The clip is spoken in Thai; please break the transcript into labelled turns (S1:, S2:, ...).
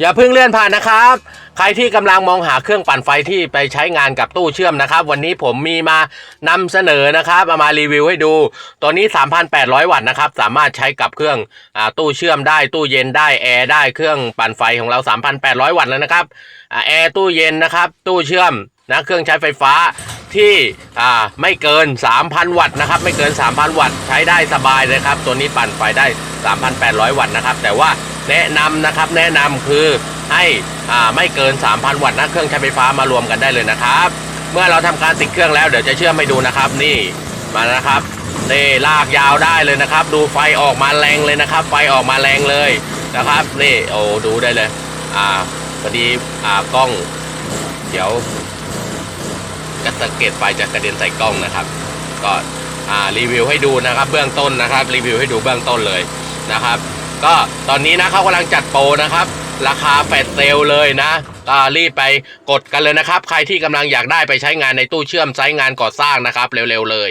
S1: อย่าเพิ่งเลื่อนผ่านนะครับ ใครที่กำลังมองหาเครื่องปั่นไฟที่ไปใช้งานกับตู้เชื่อมนะครับ วันนี้ผมมีมานำเสนอนะครับเอามารีวิวให้ดู ตัวนี้ 3,800 วัตต์นะครับ สามารถใช้กับเครื่องอตู้เชื่อมได้ตู้เย็นได้แอร์ได้เครื่องปั่นไฟของเรา 3,800 วัตต์แล้วนะครับอแอร์ตู้เย็นนะครับตู้เชื่อมนะเครื่องใช้ไฟฟ้าที่ไม่เกิน 3,000 วัตต์นะครับ ไม่เกิน 3,000 วัตต์ใช้ได้สบายเลยครับ ตัวนี้ปั่นไฟได้ 3,800 วัตต์นะครับ แต่ว่า แนะนำนะครับแนะนำคือให้อ่าไม่เกิน 3,000 วัตต์นะเครื่องใช้ไฟฟ้ามารวมกันได้เลยนะครับ เมื่อเราทำการติดเครื่องแล้วเดี๋ยวจะเชื่อมให้ดูนะครับ นี่มานะครับนี่ลากยาวได้เลยนะครับ ดูไฟออกมาแรงเลยนะครับ ไฟออกมาแรงเลยนะครับนี่โอ้ดูได้เลยอ่าพอดีอ่ากล้อง เดี๋ยวกระสะเก็ดไฟจะกระเด็นใส่กล้องนะครับ ก็อ่ารีวิวให้ดูนะครับ เบื้องต้นนะครับ รีวิวให้ดูเบื้องต้นเลยนะครับ ก็ตอนนี้นะเขากำลังจัดโปรนะครับ ราคาแฟดเซลเลยนะก็รีบไปกดกันเลยนะครับ ใครที่กำลังอยากได้ไปใช้งานในตู้เชื่อมไซต์งานก่อสร้างนะครับ เร็วๆเลย